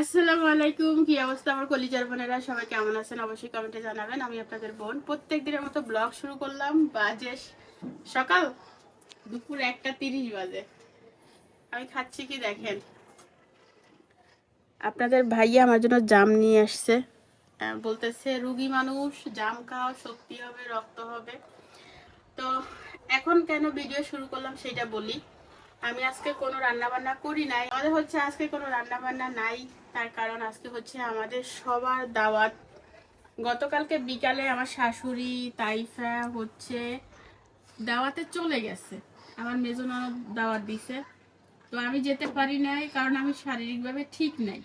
আসসালামু আলাইকুম, কি অবস্থা আমার কলিজার বোনেরা? সবাই কেমন আছেন? অবশ্যই কমেন্টে জানাবেন। আমি আপনাদের বোন। প্রত্যেক দিনের মতো ব্লগ শুরু করলাম। বাজে সকাল? দুপুর একটা তিরিশ বাজে। আমি খাচ্ছি কি দেখেন। আপনাদের ভাইয়া আমার জন্য জাম নিয়ে আসছে। বলতেছে, রুগী মানুষ, জাম খাও, শক্তি হবে, রক্ত হবে। তো এখন কেন ভিডিও শুরু করলাম সেটা বলি। আমি আজকে কোনো রান্না বান্না করি নাই। আমাদের হচ্ছে আজকে কোনো রান্না বান্না নাই। তার কারণ আজকে হচ্ছে আমাদের সবার দাওয়াত। গতকালকে বিকালে আমার শাশুড়ি, তাইফা হচ্ছে দাওয়াতে চলে গেছে। আমার মেজো ননদ দাওয়াত দিছে। তো আমি যেতে পারি নাই কারণ আমি শারীরিকভাবে ঠিক নাই।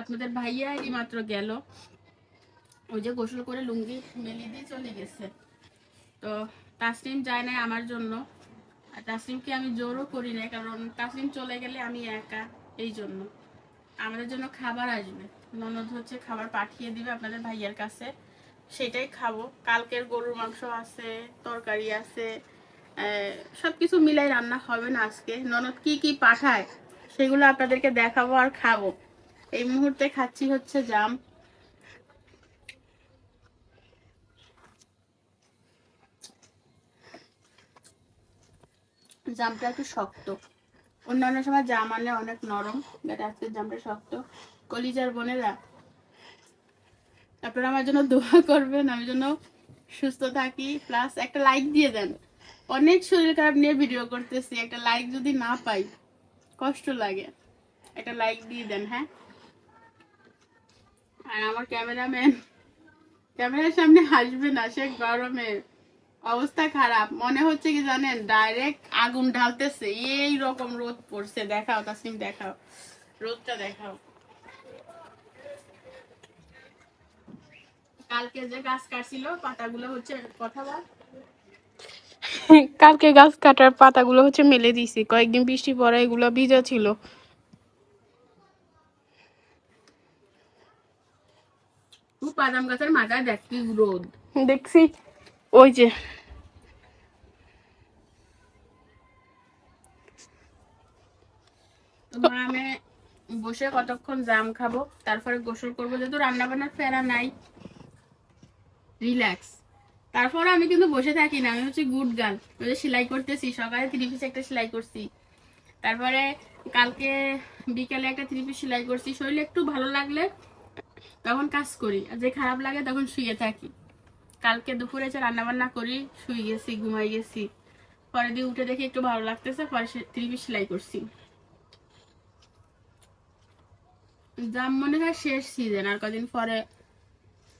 আপনাদের ভাইয়া এই মাত্র গেল। ওই যে গোসল করে লুঙ্গি মেলি দিয়ে চলে গেছে। তো তাসলিম যায় নাই আমার জন্য। আর তাসলিমকে আমি জোরও করি না কারণ তাসলিম চলে গেলে আমি একা এই জন্য। আমাদের জন্য খাবার আসবে। ননদ হচ্ছে খাবার পাঠিয়ে দিবে আপনাদের ভাইয়ের কাছে। সেটাই খাব। কালকের গরুর মাংস আছে, তরকারি আছে সব কিছু মিলাই রান্না হবে না আজকে। ননদ কি কি পাঠায়, সেগুলো আপনাদেরকে দেখাবো আর খাব। এই মুহূর্তে খাচ্ছি হচ্ছে জাম। জামটা একটু শক্ত। অন্যান্য সময় জাম আনলে অনেক নরম। বাট আজকে জামটা শক্ত। কলিজার বোনেরা, আপনারা আমার জন্য দোয়া করবেন, আমি জন্য সুস্থ থাকি। প্লাস একটা লাইক দিয়ে দেন। অনেক শরীর খারাপ নিয়ে ভিডিও করতেছি। একটা লাইক যদি না পাই, কষ্ট লাগে। একটা লাইক দিয়ে দেন হ্যাঁ? আর আমার ক্যামেরাম্যান, ক্যামেরার সামনে হাসবে না, সে গরমে। অবস্থা খারাপ। মনে হচ্ছে কি জানেন ডাইরেক্ট আগুন ঢালতেছে। এই রকম রোদ পড়ছে। দেখাও তাসিম দেখাও। রোদটা দেখাও। কালকে যে গাছ কাটছিল পাতাগুলো হচ্ছে কথা বল। কালকে গাছ কাটার পাতাগুলো হচ্ছে মেলে দিছি কয়েকদিন বৃষ্টি পরে এগুলো ভিজা ছিল। বাদাম গাছের মাথায় দেখ কি রোদ। দেখছি ওই যে তোমার আমি বসে কতক্ষণ জাম খাব? তারপরে গোসল করব, যেহেতু রান্না বান্নার ফেরা নাই। রিল্যাক্স তারপরে আমি কিন্তু বসে থাকি না, আমি হচ্ছে গুড গার্ল। সেলাই করতেছি, সকালে থ্রি পিস একটা সেলাই করছি। তারপরে কালকে বিকেলে একটা থ্রি পিস সেলাই করছি। শরীর একটু ভালো লাগলে তখন কাজ করি, আর যে খারাপ লাগে তখন শুয়ে থাকি। কালকে দুপুরে যে রান্না বান্না করি, শুয়ে গেছি, ঘুমাই গেছি। পরে দিয়ে উঠে দেখি একটু ভালো লাগতেছে, পরে থ্রি পিস সেলাই করছি। জাম মনে হয় শেষ সিজন আর কদিন পরে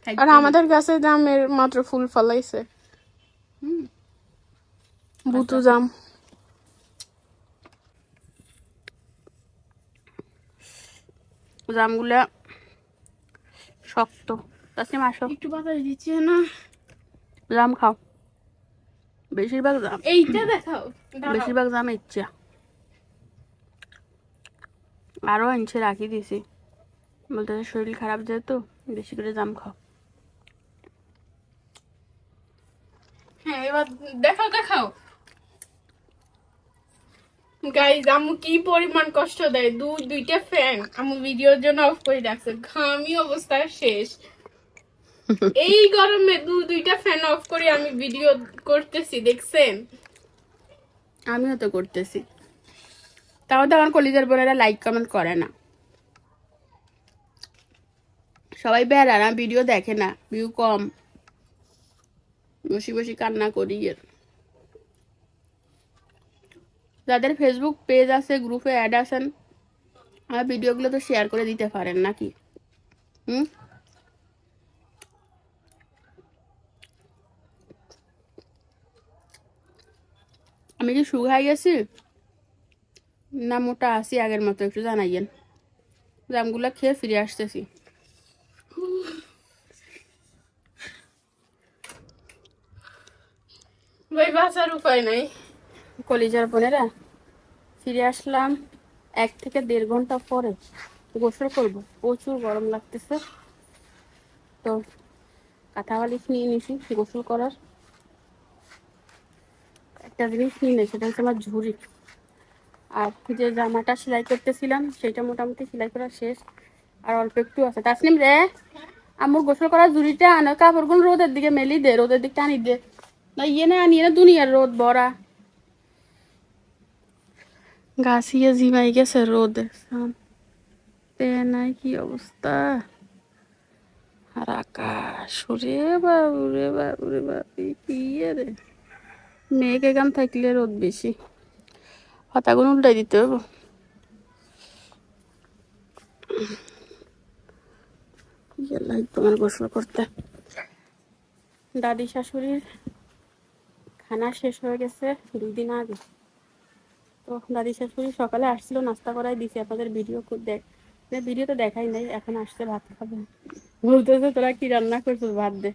আর আমাদের গাছে জামের মাত্র ফুল ফলাইছে। হুম। বুতু জাম জামগুলা শক্ত। তাসিম আসো। একটু বাতাস দিচ্ছে না? জাম খাও। বেশিরভাগ জাম এইটা দেখাও। বেশিরভাগ জাম ইচ্ছা। আরও আনছে রাখি দিছি। বলতে শরীর খারাপ যেহেতু বেশি করে জাম খাও। হ্যাঁ এবার দেখাও দেখাও। গাইজ আম্মু কি পরিমাণ কষ্ট দেয়? দু দুইটা ফ্যান আম্মু ভিডিওর জন্য অফ করে রাখছে। ঘামি অবস্থা শেষ। এই গরমে দু দুইটা ফ্যান অফ করে আমি ভিডিও করতেছি দেখছেন? আমিও তো করতেছি। তাও তো আমার কলিজার বোনেরা লাইক কমেন্ট করে না। সবাই বেড়া না ভিডিও দেখে না ভিউ কম। বসি বসি কান্না করি এর। যাদের ফেসবুক পেজ আছে গ্রুপে অ্যাড আছেন আমার ভিডিওগুলো তো শেয়ার করে দিতে পারেন নাকি? হুম? আমি কি শুকাই গেছি? না মোটা আছি আগের মতো, একটু জানাইয়েন। জামগুলো খেয়ে ফিরে আসতেছি। ভাই, বাঁচার উপায় নাই। কলিজার বোনেরা, ফিরে আসলাম এক থেকে দেড় ঘণ্টা পরে। গোসল করব। প্রচুর গরম লাগতেছে। তো কাঁথা বালিশ নিয়ে নিছি গোসল করার। একটা জিনিস নিয়ে নেই, সেটা হচ্ছে আমার ঝুড়ি। আর যে জামাটা সেলাই করতেছিলাম, সেটা মোটামুটি সেলাই করা শেষ। আর অল্প একটু আছে। তাসনিম রে আমার গোসল করার জুড়িটা আনো কাপড়গুলো রোদের দিকে মেলি দে রোদের দিকে টানি দে। না ইয়ে না আনিয়ে না দুনিয়ার রোদ ভরা গাছিয়ে জিমাই গেছে রোদে নাই কি অবস্থা? আর আকাশ রে বাবু রে বাবু রে বাবু কি রে? মেঘ এখান থাকলে রোদ বেশি। পাতাগুলো উল্টাই দিতে হবে ইয়ে গোসল করতে। দাদি শাশুড়ির খানা শেষ হয়ে গেছে দুই দিন আগে। তো দাদি শাশুড়ি সকালে আসছিল, নাস্তা করাই দিছি। আপনাদের ভিডিও দেখ ভিডিও তো দেখাই নাই, এখন আসছে ভাত খাবে। বলতেছে, তোরা কি রান্না করছিস ভাত দে?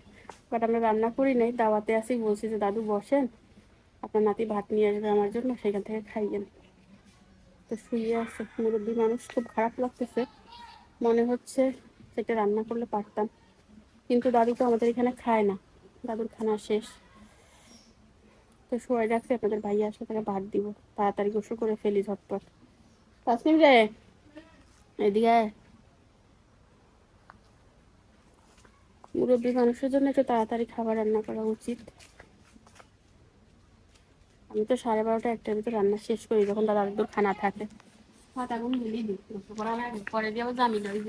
বাট আমরা রান্না করি নাই, দাওয়াতে আসি বলছি যে, দাদু বসেন, আপনার নাতি ভাত নিয়ে আসবে আমার জন্য, সেখান থেকে খাইয়েন। তো শুয়ে আছে। মুরব্বী মানুষ খুব খারাপ লাগতেছে। মনে হচ্ছে সেটা রান্না করলে পারতাম। কিন্তু দাদু তো আমাদের এখানে খায় না। দাদুর খানা শেষ। তো শুয়ে রাখছি আপনাদের ভাইয়া আসলে তাকে ভাত দিব। তাড়াতাড়ি গোসল করে ফেলি ঝটপট। তাসনিম রে, এদিকে মুরব্বী মানুষের জন্য একটু তাড়াতাড়ি খাবার রান্না করা উচিত। আমি তো সাড়ে বারোটা, একটার ভিতরে রান্না শেষ করি, যখন দাদা একদম খানা থাকে। ভাত আগুন মিলিয়ে দিই পরে দিয়ে আবার জামি লই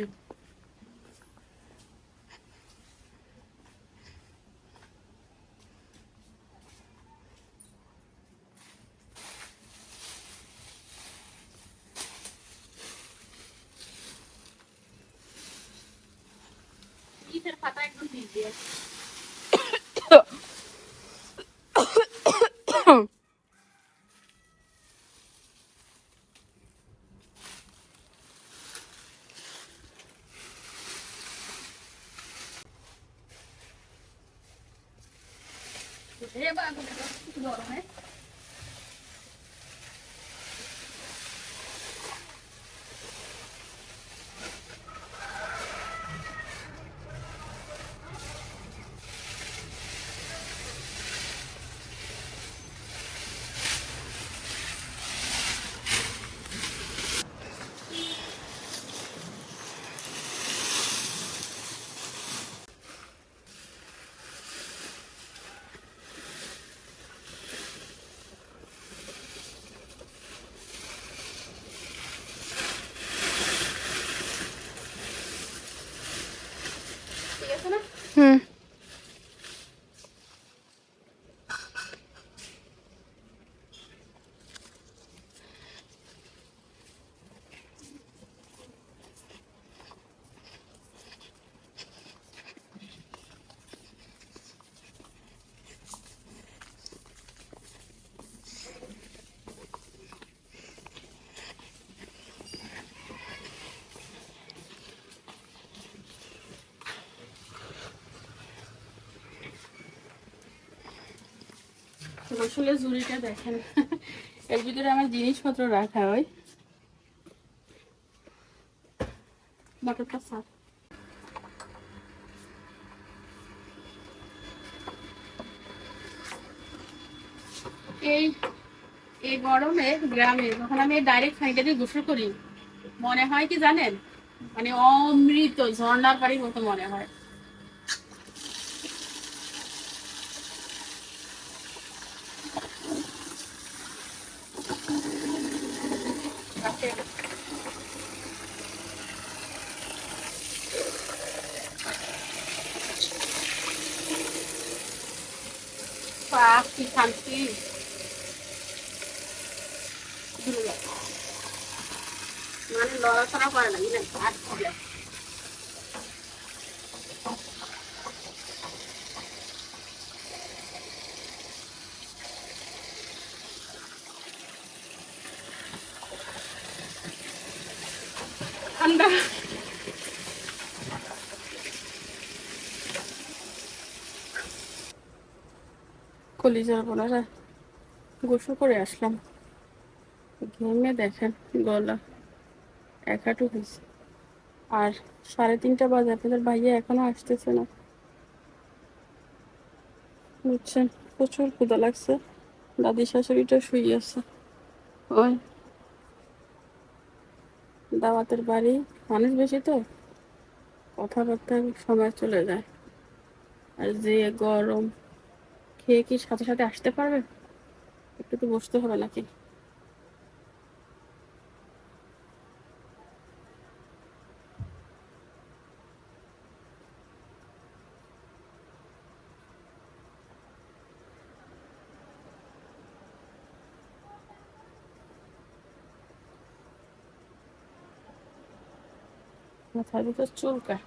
এ বাবা আসলে ঝুড়িটা দেখেন। এর ভিতরে আমার জিনিসপত্র রাখা হয়। মটরটা সাফ। এই এই গরমে গ্রামে যখন আমি ডাইরেক্ট খানিটা দিয়ে গোসল করি, মনে হয় কি জানেন? মানে অমৃত, ঝর্ণার পানির মতো মনে হয় বাহ কি শান্তি মানে লড়াচড়া করে না বুঝলেন হাত খুলে ঠান্ডা কলিজার বোনারা গোসল করে আসলাম। ঘেমে দেখেন গলা এক হাঁটু হয়েছে। আর সাড়ে তিনটা বাজে, আপনাদের ভাইয়া এখনও আসতেছে না। বুঝছেন, প্রচুর ক্ষুদা লাগছে। দাদি শাশুড়িটা শুয়ে আছে। ওই দাওয়াতের বাড়ি, মানুষ বেশি তো। কথাবার্তা সময় চলে যায়। আর যে গরম খেয়ে কি সাথে সাথে আসতে পারবে? একটু তো বসতে হবে নাকি? মাথার ভিতর চুলকায়।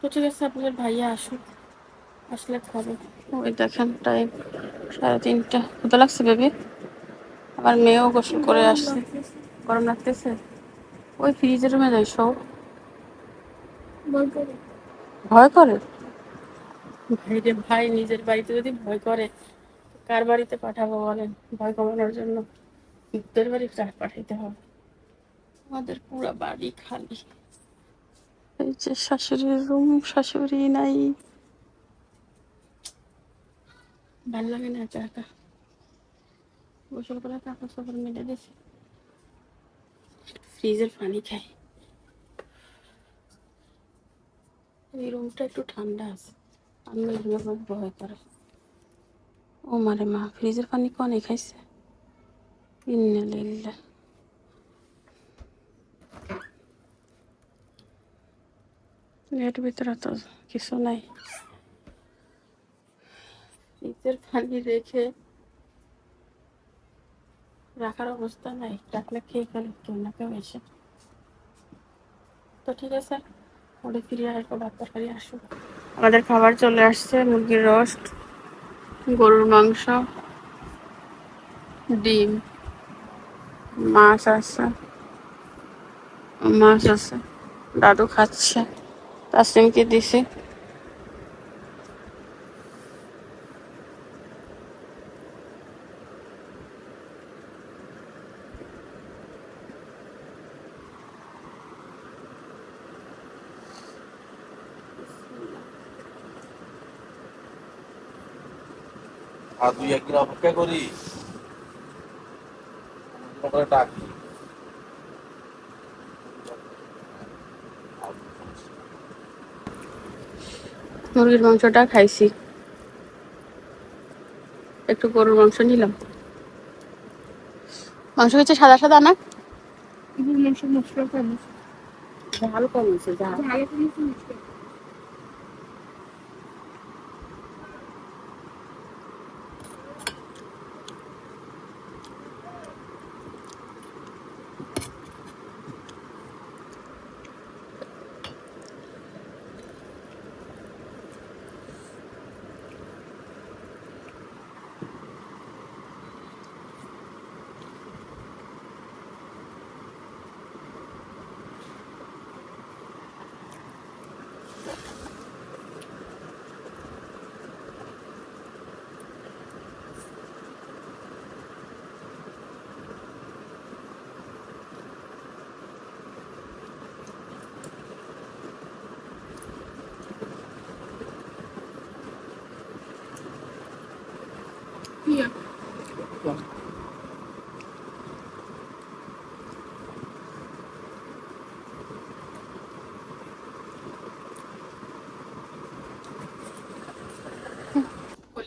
তো ঠিক আছে, আপনাদের ভাইয়া আসুক। আসলে খাবে ওই দেখেন টাইম সাড়ে তিনটা। ক্ষুদা লাগছে বেবি? আমার মেয়েও গোসল করে আসছে। গরম লাগতেছে? ওই ফ্রিজের রুমে যাই সব ভয় করে? ভাই রে ভাই নিজের বাড়িতে যদি ভয় করে কার বাড়িতে পাঠাবো বলেন? ভয় কমানোর জন্য ভূতের বাড়ি কার পাঠাইতে হবে। আমাদের পুরো বাড়ি খালি। এই যে শাশুড়ির রুম শাশুড়ি নাই। ভালো লাগে না একা একা গোসল করে কাপড় সাপড় মেলে দিয়েছি ফ্রিজের পানি খাই। এই রুমটা একটু ঠান্ডা আছে। আমি খুব ভয় করে। ও মারে মা, ফ্রিজের পানি কনে খাইছে? ইন্না লিল্লাহ। এর ভিতরে তো কিছু নাই। ফ্রিজের পানি রেখে রাখার অবস্থা নাই। ডাকলে খেয়ে ফেলে কেউ না কেউ এসে তো ঠিক আছে ওরে ফিরে আসব ভাত তরকারি আসুক আমাদের খাবার চলে আসছে, মুরগির রোস্ট, গরুর মাংস, ডিম, মাছ আছে মাছ আছে, দাদু খাচ্ছে তাসিমকে দিছি। আর দুই একদিন অপেক্ষা করি করে ডাকি মুরগির মাংসটা খাইছি। একটু গরুর মাংস নিলাম। মাংস হচ্ছে সাদা সাদা না? মশলা কম ঝাল কম হয়েছে ঝাল। ভালো করে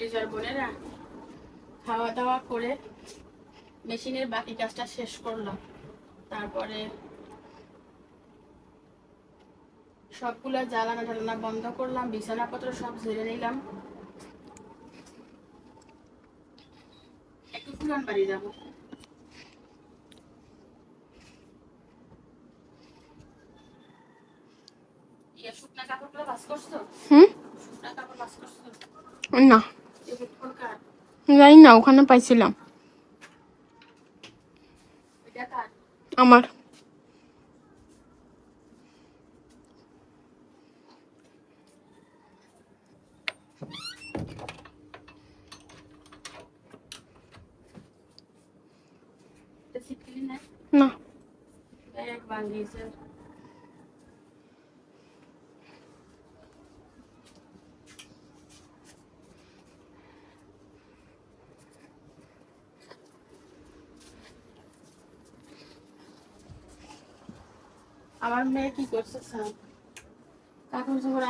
কলিজার বোনেরা খাওয়া দাওয়া করে মেশিনের বাকি কাজটা শেষ করলাম তারপরে সবগুলা জ্বালানা জ্বালানা বন্ধ করলাম বিছানাপত্র সব ঝেড়ে নিলাম। একটু পুরান বাড়ি যাব। শুকনা কাপড়গুলো বাস করছ? হুম? শুকনা কাপড় বাস করছ? না। জানি না ওখানে পাইছিলাম। আমার। না। আমার মেয়ে কি করছে স্যার?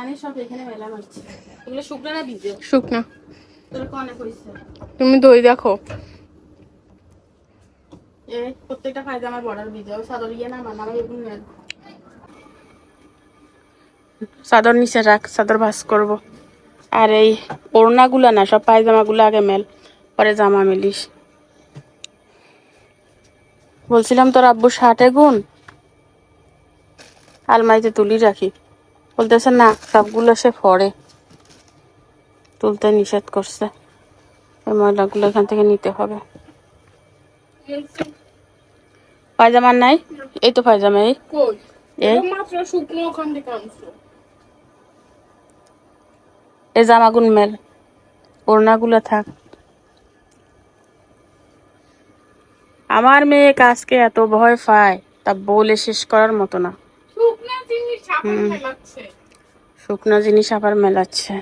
আনি সব এখানে মেলা মারছে। এগুলো শুকনো না ভিজে? শুকনা। তোর কনে কইছে তুমি দই দেখো। এ প্রত্যেকটা ফায়দা আমার বর্ডার ভিজে। সাদর ইয়ে না মামা এগুলো চাদর নিচে রাখ চাদর ভাস করব। আর এই ওড়নাগুলো না সব পায়জামাগুলো আগে মেল পরে জামা মেলিস। বলছিলাম তোর আব্বু ষাটে গুণ? আলমারিতে তুলি রাখি। বলতেছে না সবগুলো সে ফড়ে। তুলতে নিষেধ করছে। এই ময়লাগুলো এখান থেকে নিতে হবে। পায়জামা নাই? এই তো পায়জামা এই। এই জামাগুন মেল। ওড়নাগুলো থাক। আমার মেয়ে কাজকে এত ভয় পায় তা বলে শেষ করার মতো না। শুকনা জিনিস আবার মেলাচ্ছে।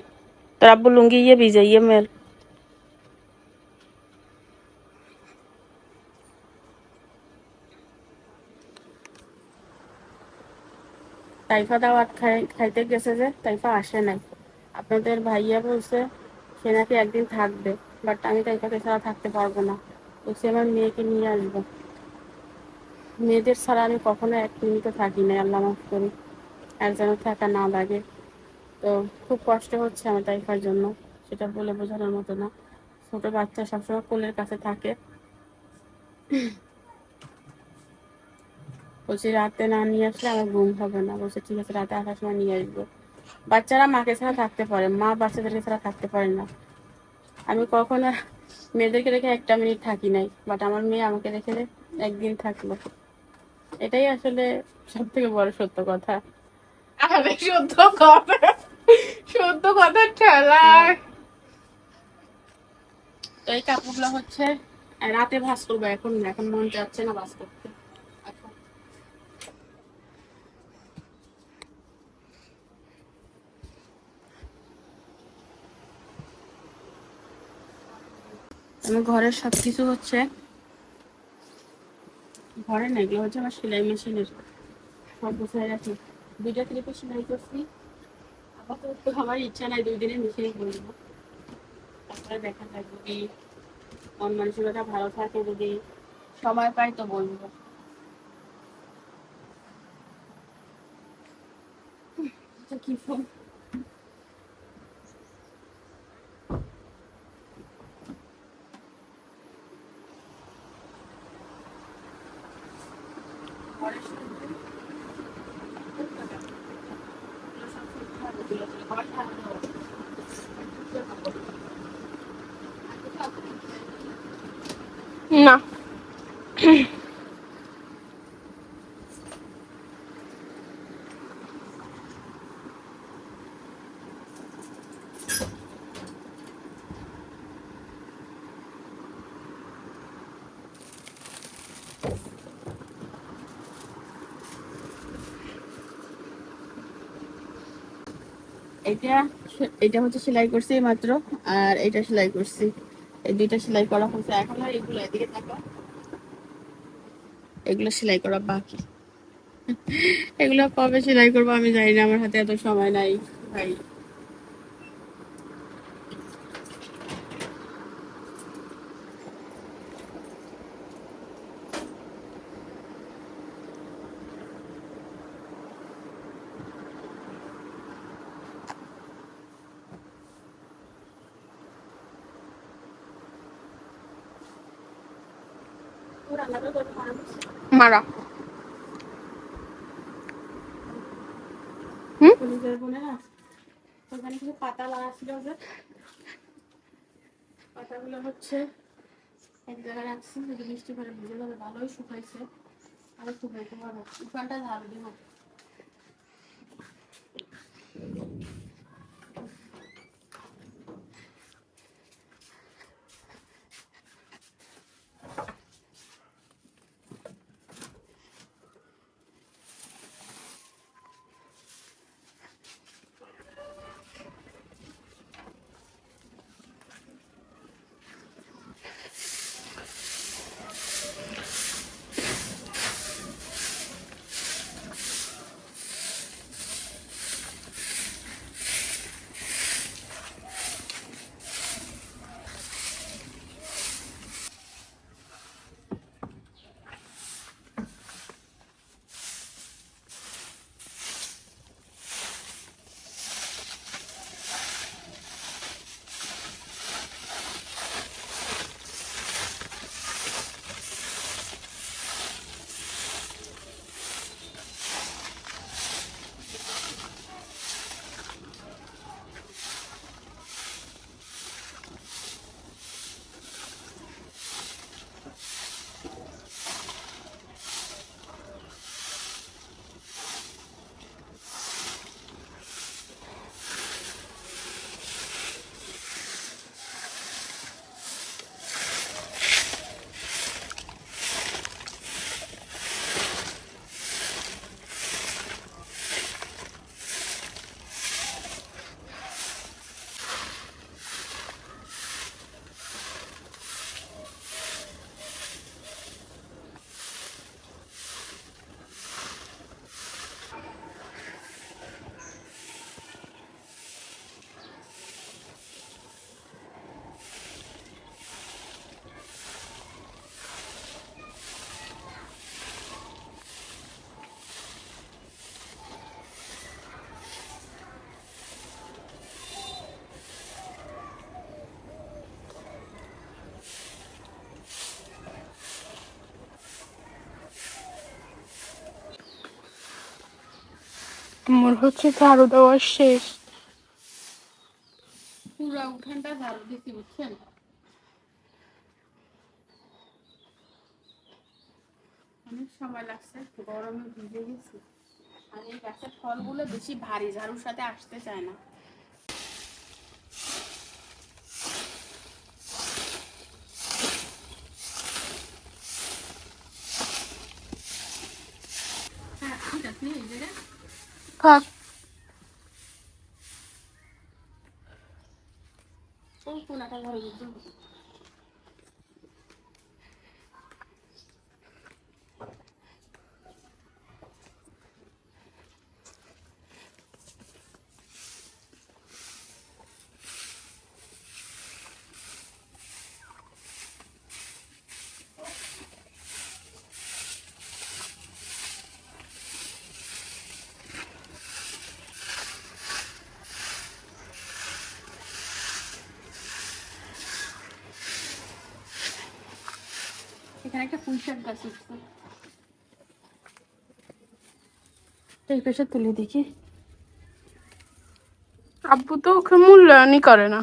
তোর আব্বু লুঙ্গি ইয়ে ভিজে ইয়ে মেল। তাইফা দাওয়াত খাই খাইতে গেছে যে তাইফা আসে নাই। আপনাদের ভাইয়া বলছে সে নাকি একদিন থাকবে বাট আমি তাইফাকে ছাড়া থাকতে পারব না। বলছি আমার মেয়েকে নিয়ে আসব। মেয়েদের ছাড়া আমি কখনো এক মিনিটও থাকি না আল্লাহ মাফ করি। আর যেন থাকা না লাগে। তো খুব কষ্ট হচ্ছে আমার তাইফার জন্য, সেটা বলে বোঝানোর মতো না। ছোট বাচ্চা সবসময় কোলের কাছে থাকে। বলছি, রাতে না নিয়ে আসলে আমার ঘুম হবে না। বলছে, ঠিক আছে, রাতে আসার সময় নিয়ে আসব। বাচ্চারা মাকে ছাড়া থাকতে পারে, মা বাচ্চাদেরকে ছাড়া থাকতে পারে না। আমি কখনো মেয়েদেরকে রেখে একটা মিনিট থাকি নাই বাট আমার মেয়ে আমাকে রেখে একদিন থাকল। এটাই আসলে সব থেকে বড় সত্য কথা। আরে সত্য কথা। সত্য কথা ঠেলায় তো এই কাপড়গুলো হচ্ছে রাতে ভাস করব এখন এখন মন যাচ্ছে না ভাস করতে। আমার ঘরের সব কিছু হচ্ছে ঘরে না, এগুলো হচ্ছে আমার সেলাই মেশিনের সব গুছাই রাখি। দুইটা ক্লিপে সেলাই করছি। আপাতত আমার ইচ্ছা নাই দুই দিনে মেশিনে করব তারপরে দেখা যাক যদি মন মানসিকতা ভালো থাকে যদি সময় পাই তো বলব। কি ফোন এটা এটা হচ্ছে সেলাই করছি মাত্র, আর এটা সেলাই করছি। এই দুইটা সেলাই করা হচ্ছে এখন, এগুলো এদিকে থাকো। এগুলো সেলাই করা বাকি। এগুলো কবে সেলাই করব আমি জানি না, আমার হাতে এত সময় নাই, ভাই। মারা। না? ওখানে কিছু পাতা লাগা ছিল যে পাতাগুলো হচ্ছে এক জায়গায় রাখছি, যদি বৃষ্টি করে ভিজে যাবে, ভালোই শুকাইছে। আরও শুকাইতে পারব। ওখানটা ঝাড়ু দিব। আমার হচ্ছে ঝাড়ু দেওয়ার শেষ। পুরা উঠানটা ঝাড়ু দিছি, বুঝছেন? অনেক সময় লাগছে, গরমে ভিজে গেছি। আর এই গাছের ফলগুলো বেশি ভারী, ঝাড়ুর সাথে আসতে চায় না হ্যাঁ ঠিক আছে এই জায়গায় থাক ও কোনাটা ঘরে দিতে এখানে একটা পুঁই শাক গাছ উঠছে এই পেশা তুলে দেখি। আব্বু তো ওকে মূল্যায়নই করে না।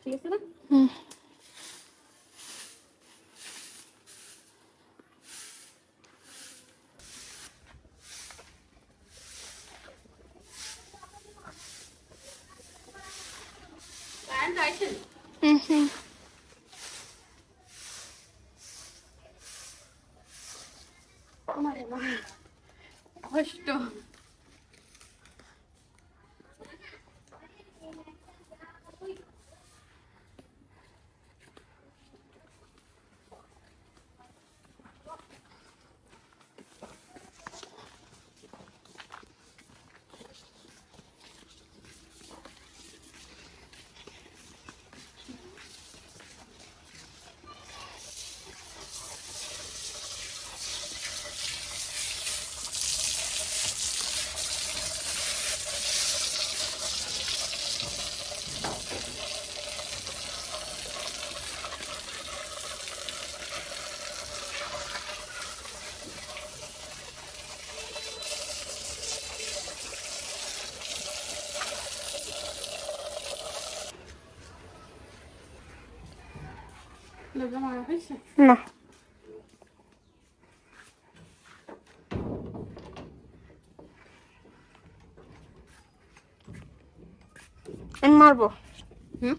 ঠিক আছে না? হুম। কারেন্ট আইছেন হুম হুম আমারে মা কষ্ট লোকে মারা না। আমি মারবো। হুম?